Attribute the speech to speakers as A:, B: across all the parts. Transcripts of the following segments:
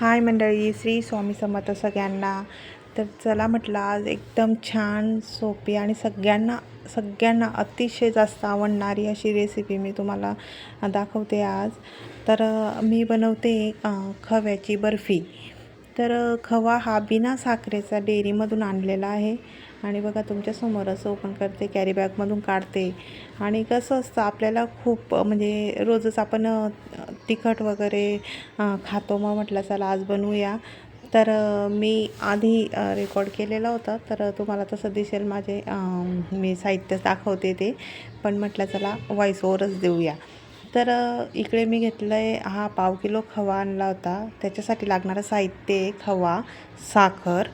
A: हाय मंडळी श्री स्वामी समर्थ सगळ्यांना. तर चला म्हटलं आज एकदम छान सोपी आणि सगळ्यांना सगळ्यांना अतिशय जास्त आवडणारी अशी रेसिपी मी तुम्हाला दाखवते आज. तर मी बनवते खव्याची बर्फी. तर खवा हा बिना साखरेचा डेअरीमधून आणलेला आहे. आणि बघा तुमच्यासमोर असं ओपन करते कॅरी बॅगमधून काढते. आणि कसं असतं आपल्याला खूप म्हणजे रोजच आपण तिखट वगैरे खातो. मग म्हटलं चला आज बनवूया. तर मी आधी रेकॉर्ड केलेला होता. तर तुम्हाला तसं दिसेल माझे मी साहित्य दाखवते ते. पण म्हटलं चला व्हॉइस ओवरच देऊया. तर इकडे मी घेतलं आहे हा पाव किलो खवा आणला होता. त्याच्यासाठी लागणारं साहित्य आहे खवा साखर.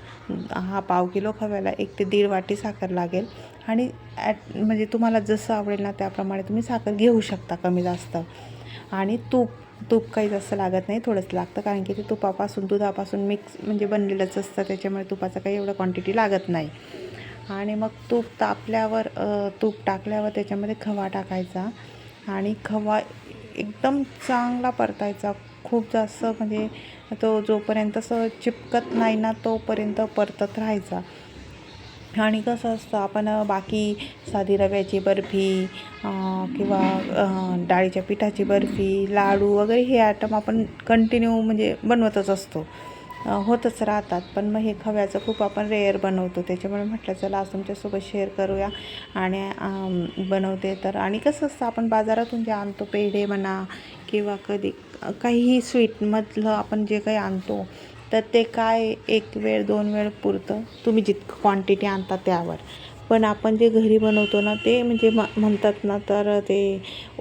A: हा पाव किलो खव्याला एक ते दीड वाटी साखर लागेल. आणि ॲट म्हणजे तुम्हाला जसं आवडेल ना त्याप्रमाणे तुम्ही साखर घेऊ शकता कमी जास्त. आणि तूप तूप काही जास्त लागत नाही थोडंच लागतं. कारण की ते तुपापासून दुधापासून मिक्स म्हणजे बनलेलंच असतं. त्याच्यामुळे तुपाचं काही एवढं क्वांटिटी लागत नाही. आणि मग तूप तापल्यावर तूप टाकल्यावर त्याच्यामध्ये खवा टाकायचा. आणि खवा एकदम चांगला परतायचा. खूप जास्त म्हणजे तो जोपर्यंत असं चिपकत नाही ना तोपर्यंत परतत राहायचा. आणि कसं असतं आपण बाकी साधी रव्याची बर्फी किंवा डाळीच्या पिठाची बर्फी लाडू वगैरे हे आयटम आपण कंटिन्यू म्हणजे बनवतच असतो. होतच राहतात. पण मग हे खव्याचं खूप आपण रेअर बनवतो. त्याच्यामुळे म्हटलं चला आज तुमच्यासोबत शेअर करूया. आणि बनवते तर. आणि कसं असतं आपण बाजारातून जे आणतो पेढे म्हणा किंवा कधी काहीही स्वीटमधलं आपण जे काही आणतो तर ते काय एक वेळ दोन वेळ पुरतं? तुम्ही जितकं क्वांटिटी आणता त्यावर. पण आपण जे घरी बनवतो ना ते म्हणजे म म्हणतात ना तर ते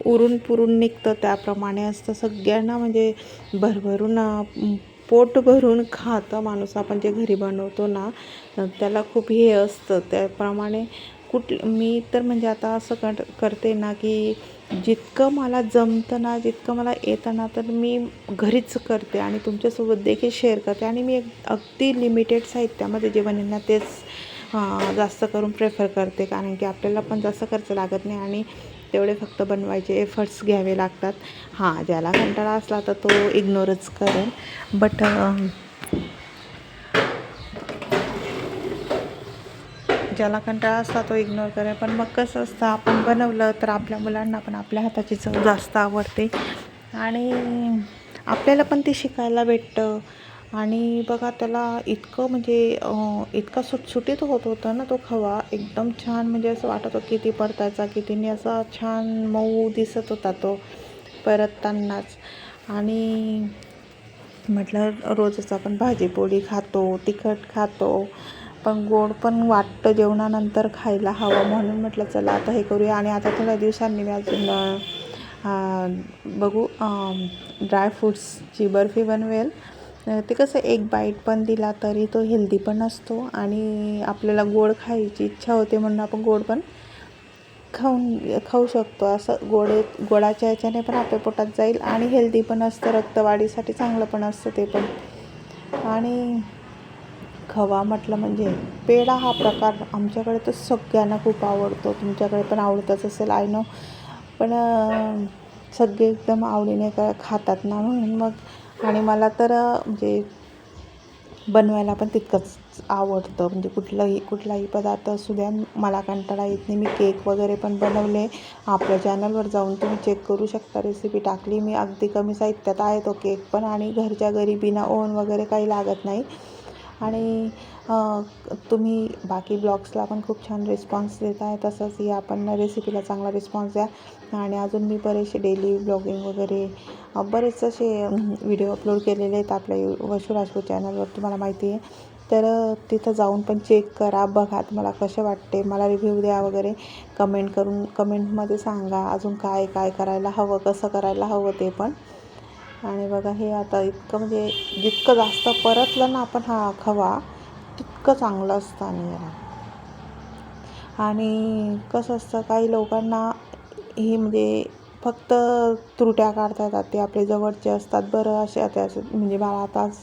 A: उरून पुरून निघतं. त्याप्रमाणे असतं. सगळ्यांना म्हणजे भरभरून पोट भरून खातं माणूस आपण जे घरी बनवतो ना त्याला खूप हे असतं. त्याप्रमाणे कुठ मी तर म्हणजे आता असं कर करते ना की जितकं मला जमतं ना जितकं मला येतं ना तर मी घरीच करते आणि तुमच्यासोबत देखील शेअर करते. आणि मी एक अगदी लिमिटेड साहित्यामध्ये जे बनेल ना तेच जास्त करून प्रेफर करते. कारण की आपल्याला पण जास्त खर्च लागत नाही आणि तेवढे फक्त बनवायचे एफर्ट्स घ्यावे लागतात. हां ज्याला कंटाळा असला तर तो इग्नोरच करेल. बट ज्याला कंटाळा असला तो इग्नोर करेल. पण मग कसं असतं आपण बनवलं तर आपल्या मुलांना पण आपल्या हाताची चव जास्त आवडते. आणि आपल्याला पण ते शिकायला भेटतं. आणि बघा त्याला इतकं म्हणजे इतका सुटसुटीत होत होता ना तो खवा. एकदम छान म्हणजे असं वाटत होतं किती परतायचा कितीने असा छान मऊ दिसत होता तो परततानाच. आणि म्हटलं रोजच आपण भाजीपोळी खातो तिखट खातो पण गोड पण वाटतं जेवणानंतर खायला हवं म्हणून म्हटलं चला आता हे करूया. आणि आता थोड्या दिवसांनी मी अजून बघू ड्रायफ्रूट्सची बर्फी बनवेल. ते कसं एक बाईट पण दिला तरी तो हेल्दी पण असतो आणि आपल्याला गोड खायची इच्छा होते म्हणून आपण गोड पण खाऊन खाऊ शकतो. असं गोडे गोडाच्या ह्याच्याने पण आपल्या पोटात जाईल आणि हेल्दी पण असतं. रक्तवाढीसाठी चांगलं पण असतं ते पण. आणि खवा म्हटलं म्हणजे पेढा हा प्रकार आमच्याकडे तर सगळ्यांना खूप आवडतो. तुमच्याकडे पण आवडतच असेल आय नो पण सगळे एकदम आवडीने का खातात ना म्हणून मग आणि मला तर म्हणजे बनवायला पण तितकंच आवडतं. म्हणजे कुठलंही कुठलाही पदार्थ असू द्या मला कंटाळा येत नाही. मी केक वगैरे पण बनवले. आपल्या चॅनलवर जाऊन तुम्ही चेक करू शकता. रेसिपी टाकली मी. अगदी कमी साहित्यात आहे तो केक पण. आणि घरच्या घरी बिना ओव्हन वगैरे काही लागत नाही. आणि तुम्ही बाकी ब्लॉग्सला पण खूप छान रिस्पॉन्स देत आहे तसंच या पण रेसिपीला चांगला रिस्पॉन्स द्या. आणि अजून मी बरेचसे डेली ब्लॉगिंग वगैरे बरेच असे व्हिडिओ अपलोड केलेले आहेत आपल्या यू वशू राजपूत चॅनलवर तुम्हाला माहिती आहे. तर तिथं जाऊन पण चेक करा बघा तुम्हाला कसे वाटते मला रिव्ह्यू द्या वगैरे. कमेंट करून कमेंटमध्ये सांगा अजून काय काय करायला हवं कसं करायला हवं ते पण. आणि बघा हे आता इतकं म्हणजे जितकं जास्त परतलं ना आपण हा खवा इतकं चांगलं असतं आणि जरा. आणि कसं असतं काही लोकांना हे म्हणजे फक्त त्रुट्या काढता येतात ते आपले जवळचे असतात बरं असे आता असं म्हणजे मला आताच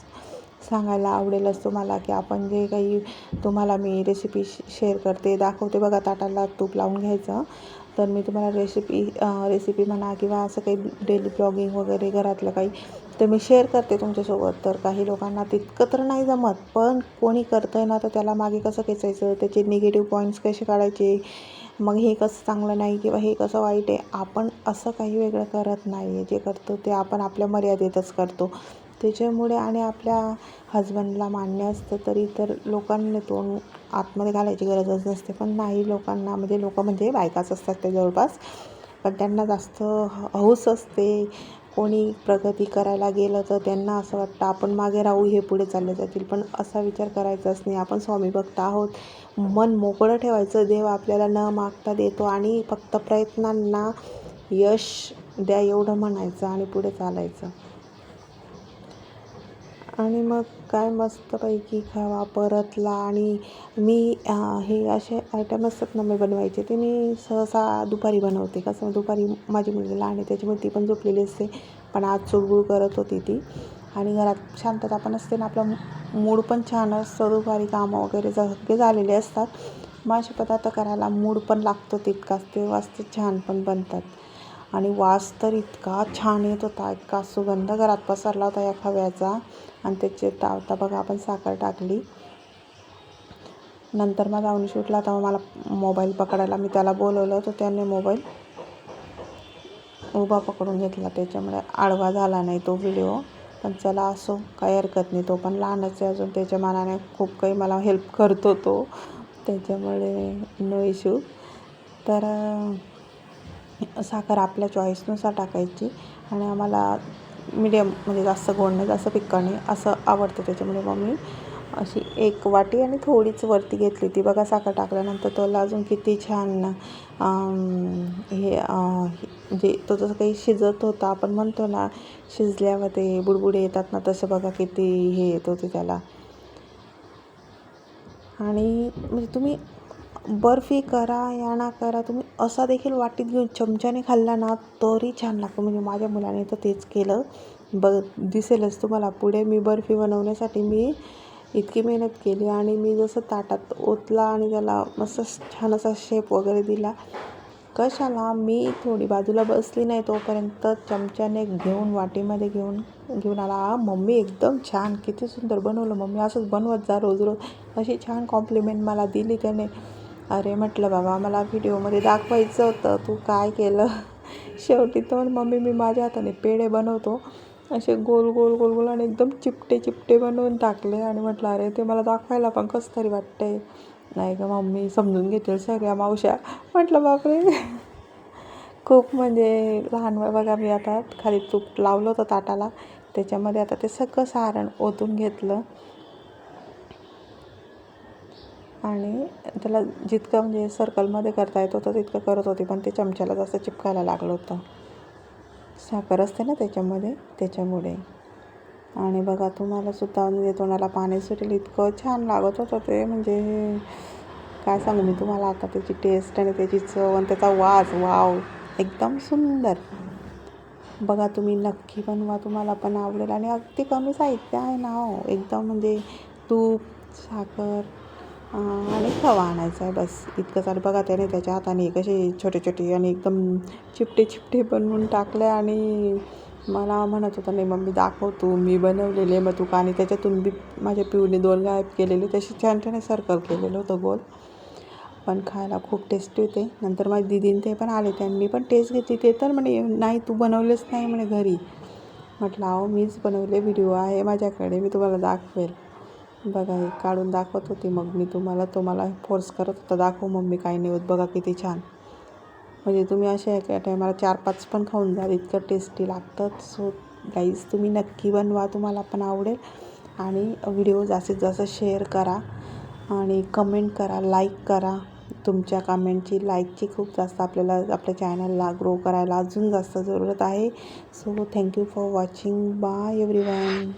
A: सांगायला आवडेलच तुम्हाला की आपण जे काही तुम्हाला मी रेसिपी शेअर करते दाखवते. बघा ताटाला तूप लावून घ्यायचं. तर मी तुम्हाला रेसिपी रेसिपी म्हणा किंवा असं काही डेली ब्लॉगिंग वगैरे घरातलं काही तर मी शेअर करते तुमच्यासोबत. तर काही लोकांना तितकं तर नाही जमत पण कोणी करतं आहे ना तर त्याला मागे कसं खेचायचं? त्याचे निगेटिव्ह पॉईंट्स कसे काढायचे? मग हे कसं चांगलं नाही किंवा हे कसं वाईट आहे? आपण असं काही वेगळं करत नाही आहे जे करतो ते आपण आपल्या मर्यादेतच करतो. त्याच्यामुळे आणि आपल्या हजबंडला मान्य असतं तरी तर लोकांना तोंड आतमध्ये घालायची गरजच नसते. पण नाही लोकांना म्हणजे लोक म्हणजे बायकाच असतात त्या जवळपास. पण त्यांना जास्त हौस असते. कोणी प्रगती करायला गेलं तर त्यांना असं वाटतं आपण मागे राहू हे पुढे चालले जातील. पण असा विचार करायचाच नाही. आपण स्वामी भक्त आहोत. मन मोकळं ठेवायचं. देव आपल्याला न मागता देतो आणि फक्त प्रयत्नांना यश द्या एवढं म्हणायचं आणि पुढे चालायचं. आणि मग काय मस्तपैकी खावा परतला आणि मी हे असे आयटम असतात ना मी बनवायचे ते मी सहसा दुपारी बनवते. कसं दुपारी माझी मुलगी लहान आहे त्याच्यामुळे ती पण झोपलेली असते. पण आज चुळबुळ करत होती ती. आणि घरात शांतता पण असते ना आपला मूड पण छान असतं. दुपारी कामं वगैरे सगळे झालेले असतात. मग असे पदार्थ करायला मूड पण लागतो तितकाच. ते वाजते छान पण बनतात. आणि वास तर इतका छान येत होता इतका सुगंध घरात पसरला होता या खव्याचा. आणि त्याचे तावता बघा आपण साखर टाकली. नंतर मग जाऊन शूटला तेव्हा मला मोबाईल पकडायला मी त्याला बोलवलं तर त्याने मोबाईल उभा पकडून घेतला. त्याच्यामुळे आडवा झाला नाही तो व्हिडिओ. पण चला असो काही हरकत नाही तो पण लहानच आहे अजून. त्याच्या मनाने खूप काही मला हेल्प करतो तो. त्याच्यामुळे नो इश्यू तर साखर आपल्या चॉईसनुसार टाकायची आणि आम्हाला मिडियम म्हणजे जास्त गोड नाही जास्त फिक्का नाही असं आवडतं त्याच्यामुळे मग मी अशी एक वाटी आणि थोडीच वरती घेतली ती बघा साखर टाकल्यानंतर त्याला अजून किती छान हे म्हणजे तो जसं काही शिजत होता आपण म्हणतो ना शिजल्यावर ते बुडबुडे येतात ना तसं बघा किती हे येत होते त्याला. आणि म्हणजे तुम्ही बर्फी करा याना करा तुम्ही असा देखील वाटीत घेऊन चमच्याने खाल्ला ना तरी छान लागतो. म्हणजे माझ्या मुलाने तर तेच केलं. ब दिसेलच तुम्हाला. पुढे मी बर्फी बनवण्यासाठी मी इतकी मेहनत केली आणि मी जसं ताटात ओतला आणि त्याला मस्त छान असा शेप वगैरे दिला कशाला मी थोडी बाजूला बसली नाही तोपर्यंत चमच्याने घेऊन वाटीमध्ये घेऊन घेऊन आला. मम्मी एकदम छान किती सुंदर बनवलं. मम्मी असंच बनवत जा रोज रोज. अशी छान कॉम्प्लिमेंट मला दिली त्याने. अरे म्हटलं बाबा मला व्हिडिओमध्ये दाखवायचं होतं. तू काय केलं? शेवटी तर मम्मी मी माझ्या हाताने पेढे बनवतो. असे गोल गोल गोल गोल आणि एकदम चिपटे चिपटे बनवून टाकले. आणि म्हटलं अरे ते मला दाखवायला पण कसं तरी वाटतंय. नाही का मम्मी समजून घेतील सगळ्या मावश्या. म्हटलं बापरे. खूप म्हणजे लहान बघा मी आता खाली तूप लावलं होतं ताटाला. त्याच्यामध्ये आता ते सगळं सारण ओतून घेतलं. आणि त्याला जितकं म्हणजे सर्कलमध्ये करता येत होतं तितकं करत होते. पण ते चमच्याला जास्त चिपकायला लागलं होतं. साखर असते ना त्याच्यामध्ये त्याच्यामुळे. आणि बघा तुम्हाला सुद्धा म्हणजे तोंडाला पाणी सुटेल इतकं छान लागत होतं ते. म्हणजे काय सांगू मी तुम्हाला आता त्याची टेस्ट आणि त्याची चव आणि त्याचा वास वाव एकदम सुंदर. बघा तुम्ही नक्की बनवा. तुम्हाला पण आवडेल. आणि अगदी कमी साहित्य आहे ना हो. एकदम म्हणजे तूप साखर आणि खवा आणायचा आहे बस. इतकं चालू बघा त्याने त्याच्या हाताने कसे छोटे छोटे आणि एकदम चिपटे चिपटे बनवून टाकले आणि मला म्हणत होता नाही मग मी दाखवतो. मी बनवलेले मग तू का आणि त्याच्यातून बी माझ्या पिऊने दोन गायब केलेले. तसे छान छान सर्कल केलेलं होतं गोल. पण खायला खूप टेस्टी होते. नंतर माझी दिदीन ते पण आले. त्यांनी पण टेस्ट घेतली. ते तर म्हणे नाही तू बनवलेच नाही म्हणे घरी. म्हटलं अहो मीच बनवले. व्हिडिओ आहे माझ्याकडे. मी तुम्हाला दाखवेल. बघा हे काढून दाखवत होती मग मी तुम्हाला. तो मला फोर्स करत होता दाखव मम्मी काही नाही होत बघा किती छान. म्हणजे तुम्ही असे एका टायमाला चार पाच पण खाऊन जाल इतकं टेस्टी लागतं. सो गाईज तुम्ही नक्की बनवा तुम्हाला पण आवडेल. आणि व्हिडिओ जास्तीत जास्त शेअर करा आणि कमेंट करा लाईक करा. तुमच्या कमेंटची लाईकची खूप जास्त आपल्याला आपल्या चॅनलला ग्रो करायला अजून जास्त जरूरत आहे. So thank you for watching bye everyone